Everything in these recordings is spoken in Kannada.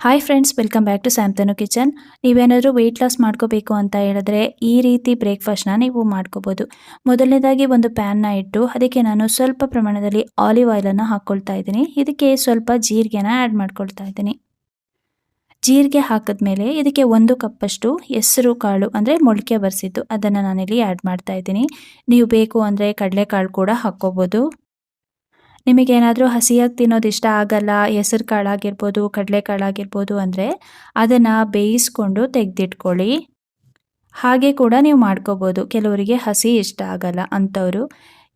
Hi friends welcome back to Santanu kitchen ನೀವೇನಾದರೂ ವೆಯ್ಟ್ ಲಾಸ್ ಮಾಡ್ಕೋಬೇಕು ಅಂತ ಹೇಳಿದ್ರೆ ಈ ರೀತಿ ಬ್ರೇಕ್ಫಾಸ್ಟ್ನ ನೀವು ಮಾಡ್ಕೋಬೋದು. ಮೊದಲನೇದಾಗಿ ಒಂದು ಪ್ಯಾನ್ನ ಇಟ್ಟು ಅದಕ್ಕೆ ನಾನು ಸ್ವಲ್ಪ ಪ್ರಮಾಣದಲ್ಲಿ ಆಲಿವ್ ಆಯಿಲನ್ನು ಹಾಕ್ಕೊಳ್ತಾ ಇದ್ದೀನಿ. ಇದಕ್ಕೆ ಸ್ವಲ್ಪ ಜೀರಿಗೆನ ಆ್ಯಡ್ ಮಾಡ್ಕೊಳ್ತಾ ಇದ್ದೀನಿ. ಜೀರಿಗೆ ಹಾಕಿದ್ಮೇಲೆ ಇದಕ್ಕೆ ಒಂದು ಕಪ್ಪಷ್ಟು ಹೆಸರು ಕಾಳು ಅಂದರೆ ಮೊಳಕೆ ಬರೆಸಿದ್ದು. ಅದನ್ನು ನಾನಿಲ್ಲಿ ಆ್ಯಡ್ ಮಾಡ್ತಾ ಇದ್ದೀನಿ. ನೀವು ಬೇಕು ಅಂದರೆ ಕಡಲೆಕಾಳು ಕೂಡ ಹಾಕ್ಕೋಬೋದು. ನಿಮಗೇನಾದರೂ ಹಸಿಯಾಗಿ ತಿನ್ನೋದು ಇಷ್ಟ ಆಗಲ್ಲ, ಹೆಸರು ಕಾಳಾಗಿರ್ಬೋದು ಕಡಲೆಕಾಳಾಗಿರ್ಬೋದು ಅಂದರೆ ಅದನ್ನು ಬೇಯಿಸ್ಕೊಂಡು ತೆಗೆದಿಟ್ಕೊಳ್ಳಿ. ಹಾಗೆ ಕೂಡ ನೀವು ಮಾಡ್ಕೋಬೋದು. ಕೆಲವರಿಗೆ ಹಸಿ ಇಷ್ಟ ಆಗಲ್ಲ ಅಂಥವರು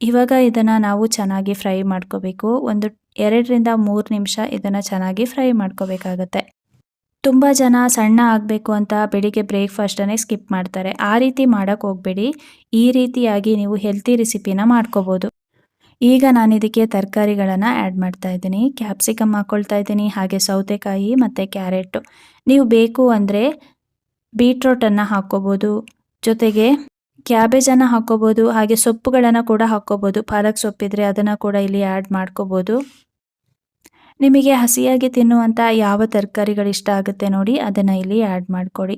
ಇವಾಗ ಇದನ್ನು ನಾವು ಚೆನ್ನಾಗಿ ಫ್ರೈ ಮಾಡ್ಕೋಬೇಕು. ಒಂದು ಎರಡರಿಂದ ಮೂರು ನಿಮಿಷ ಇದನ್ನು ಚೆನ್ನಾಗಿ ಫ್ರೈ ಮಾಡ್ಕೋಬೇಕಾಗತ್ತೆ. ತುಂಬ ಜನ ಸಣ್ಣ ಆಗಬೇಕು ಅಂತ ಬೆಳಿಗ್ಗೆ ಬ್ರೇಕ್ಫಾಸ್ಟನ್ನೇ ಸ್ಕಿಪ್ ಮಾಡ್ತಾರೆ. ಆ ರೀತಿ ಮಾಡೋಕ್ಕೆ ಹೋಗಬೇಡಿ. ಈ ರೀತಿಯಾಗಿ ನೀವು ಹೆಲ್ತಿ ರೆಸಿಪಿನ ಮಾಡ್ಕೋಬೋದು. ಈಗ ನಾನು ಇದಕ್ಕೆ ತರಕಾರಿಗಳನ್ನು ಆ್ಯಡ್ ಮಾಡ್ತಾ ಇದ್ದೀನಿ. ಕ್ಯಾಪ್ಸಿಕಮ್ ಹಾಕ್ಕೊಳ್ತಾ ಇದ್ದೀನಿ, ಹಾಗೆ ಸೌತೆಕಾಯಿ ಮತ್ತು ಕ್ಯಾರೆಟು ನೀವು ಬೇಕು ಅಂದರೆ ಬೀಟ್ರೋಟನ್ನು ಹಾಕ್ಕೋಬೋದು. ಜೊತೆಗೆ ಕ್ಯಾಬೇಜನ್ನು ಹಾಕ್ಕೋಬೋದು, ಹಾಗೆ ಸೊಪ್ಪುಗಳನ್ನು ಕೂಡ ಹಾಕ್ಕೋಬೋದು. ಪಾಲಕ್ ಸೊಪ್ಪಿದ್ರೆ ಅದನ್ನು ಕೂಡ ಇಲ್ಲಿ ಆ್ಯಡ್ ಮಾಡ್ಕೋಬೋದು. ನಿಮಗೆ ಹಸಿಯಾಗಿ ತಿನ್ನುವಂಥ ಯಾವ ತರಕಾರಿಗಳು ಇಷ್ಟ ಆಗುತ್ತೆ ನೋಡಿ, ಅದನ್ನು ಇಲ್ಲಿ ಆ್ಯಡ್ ಮಾಡಿಕೊಡಿ.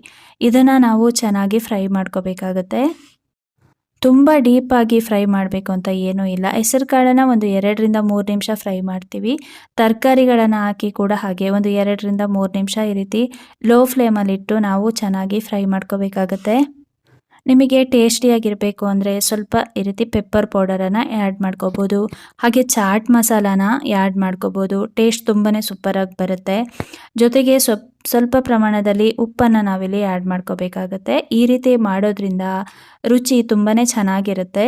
ಇದನ್ನು ನಾವು ಚೆನ್ನಾಗಿ ಫ್ರೈ ಮಾಡ್ಕೋಬೇಕಾಗತ್ತೆ. ತುಂಬ ಡೀಪಾಗಿ ಫ್ರೈ ಮಾಡಬೇಕು ಅಂತ ಏನೂ ಇಲ್ಲ. ಹೆಸರು ಕಾಳನ್ನು ಒಂದು ಎರಡರಿಂದ ಮೂರು ನಿಮಿಷ ಫ್ರೈ ಮಾಡ್ತೀವಿ. ತರಕಾರಿಗಳನ್ನು ಹಾಕಿ ಕೂಡ ಹಾಗೆ ಒಂದು ಎರಡರಿಂದ ಮೂರು ನಿಮಿಷ ಈ ರೀತಿ ಲೋ ಫ್ಲೇಮಲ್ಲಿಟ್ಟು ನಾವು ಚೆನ್ನಾಗಿ ಫ್ರೈ ಮಾಡ್ಕೋಬೇಕಾಗತ್ತೆ. ನಿಮಗೆ ಟೇಸ್ಟಿಯಾಗಿರಬೇಕು ಅಂದರೆ ಸ್ವಲ್ಪ ಈ ರೀತಿ ಪೆಪ್ಪರ್ ಪೌಡರನ್ನು ಆ್ಯಡ್ ಮಾಡ್ಕೋಬೋದು. ಹಾಗೆ ಚಾಟ್ ಮಸಾಲಾನ ಆ್ಯಡ್ ಮಾಡ್ಕೋಬೋದು. ಟೇಸ್ಟ್ ತುಂಬಾ ಸೂಪರಾಗಿ ಬರುತ್ತೆ. ಜೊತೆಗೆ ಸ್ವಲ್ಪ ಪ್ರಮಾಣದಲ್ಲಿ ಉಪ್ಪನ್ನು ನಾವಿಲ್ಲಿ ಆ್ಯಡ್ ಮಾಡ್ಕೋಬೇಕಾಗತ್ತೆ. ಈ ರೀತಿ ಮಾಡೋದ್ರಿಂದ ರುಚಿ ತುಂಬಾ ಚೆನ್ನಾಗಿರುತ್ತೆ.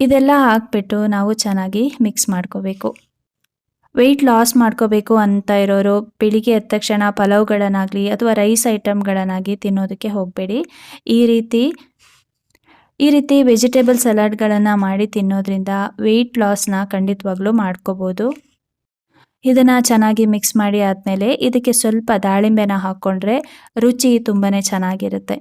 ಇದೆಲ್ಲ ಹಾಕ್ಬಿಟ್ಟು ನಾವು ಚೆನ್ನಾಗಿ ಮಿಕ್ಸ್ ಮಾಡ್ಕೋಬೇಕು. ವೆಯ್ಟ್ ಲಾಸ್ ಮಾಡ್ಕೋಬೇಕು ಅಂತ ಇರೋರು, ಬೆಳಿಗ್ಗೆ ಎದ್ದ ತಕ್ಷಣ ಪಲಾವ್ಗಳನ್ನಾಗಲಿ ಅಥವಾ ರೈಸ್ ಐಟಮ್ಗಳನ್ನಾಗಿ ತಿನ್ನೋದಕ್ಕೆ ಹೋಗಬೇಡಿ. ಈ ರೀತಿ ಈ ರೀತಿ ವೆಜಿಟೇಬಲ್ ಸಲಾಡ್ಗಳನ್ನು ಮಾಡಿ ತಿನ್ನೋದ್ರಿಂದ ವೆಯ್ಟ್ ಲಾಸ್ನ ಖಂಡಿತವಾಗ್ಲೂ ಮಾಡ್ಕೋಬೋದು. ಇದನ್ನು ಚೆನ್ನಾಗಿ ಮಿಕ್ಸ್ ಮಾಡಿ ಆದಮೇಲೆ ಇದಕ್ಕೆ ಸ್ವಲ್ಪ ದಾಳಿಂಬೆನ ಹಾಕ್ಕೊಂಡ್ರೆ ರುಚಿ ತುಂಬಾ ಚೆನ್ನಾಗಿರುತ್ತೆ.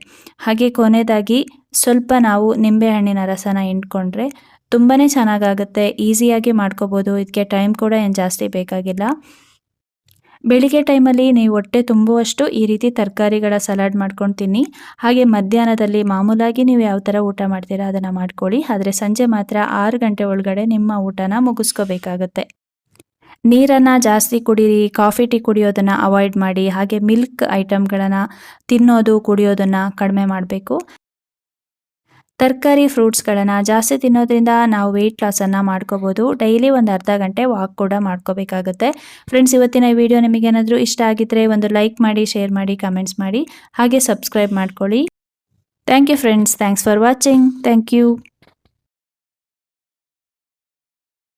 ಹಾಗೆ ಕೊನೆಯದಾಗಿ ಸ್ವಲ್ಪ ನಾವು ನಿಂಬೆಹಣ್ಣಿನ ರಸನ ಹಿಂಡ್ಕೊಂಡ್ರೆ ತುಂಬಾ ಚೆನ್ನಾಗಾಗುತ್ತೆ, ಈಸಿಯಾಗಿ ಮಾಡ್ಕೋಬೋದು ಇದಕ್ಕೆ ಟೈಮ್ ಕೂಡ ಏನು ಜಾಸ್ತಿ ಬೇಕಾಗಿಲ್ಲ. ಬೆಳಿಗ್ಗೆ ಟೈಮಲ್ಲಿ ನೀವು ಹೊಟ್ಟೆ ತುಂಬುವಷ್ಟು ಈ ರೀತಿ ತರಕಾರಿಗಳ ಸಲಾಡ್ ಮಾಡ್ಕೊಂಡು ತಿನ್ನಿ ಹಾಗೆ ಮಧ್ಯಾಹ್ನದಲ್ಲಿ ಮಾಮೂಲಾಗಿ ನೀವು ಯಾವ ಥರ ಊಟ ಮಾಡ್ತೀರಾ ಅದನ್ನು ಮಾಡ್ಕೊಳ್ಳಿ. ಆದರೆ ಸಂಜೆ ಮಾತ್ರ ಆರು ಗಂಟೆ ಒಳಗಡೆ ನಿಮ್ಮ ಊಟನ ಮುಗಿಸ್ಕೋಬೇಕಾಗತ್ತೆ. ನೀರನ್ನು ಜಾಸ್ತಿ ಕುಡೀರಿ, ಕಾಫಿ ಟೀ ಕುಡಿಯೋದನ್ನು ಅವಾಯ್ಡ್ ಮಾಡಿ, ಹಾಗೆ ಮಿಲ್ಕ್ ಐಟಮ್ಗಳನ್ನು ತಿನ್ನೋದು, ಕುಡಿಯೋದನ್ನು ಕಡಿಮೆ ಮಾಡಬೇಕು. ತರಕಾರಿ ಫ್ರೂಟ್ಸ್ಗಳನ್ನು ಜಾಸ್ತಿ ತಿನ್ನೋದ್ರಿಂದ ನಾವು ವೆಯ್ಟ್ ಲಾಸನ್ನು ಮಾಡ್ಕೋಬೋದು. ಡೈಲಿ ಒಂದು ಅರ್ಧ ಗಂಟೆ ವಾಕ್ ಕೂಡ ಮಾಡ್ಕೋಬೇಕಾಗುತ್ತೆ. ಫ್ರೆಂಡ್ಸ್ ಇವತ್ತಿನ ವಿಡಿಯೋ ನಿಮಗೇನಾದರೂ ಇಷ್ಟ ಆಗಿದ್ದರೆ ಒಂದು ಲೈಕ್ ಮಾಡಿ ಶೇರ್ ಮಾಡಿ ಕಮೆಂಟ್ಸ್ ಮಾಡಿ, ಹಾಗೆ ಸಬ್ಸ್ಕ್ರೈಬ್ ಮಾಡ್ಕೊಳ್ಳಿ. Thank you friends thanks for watching thank you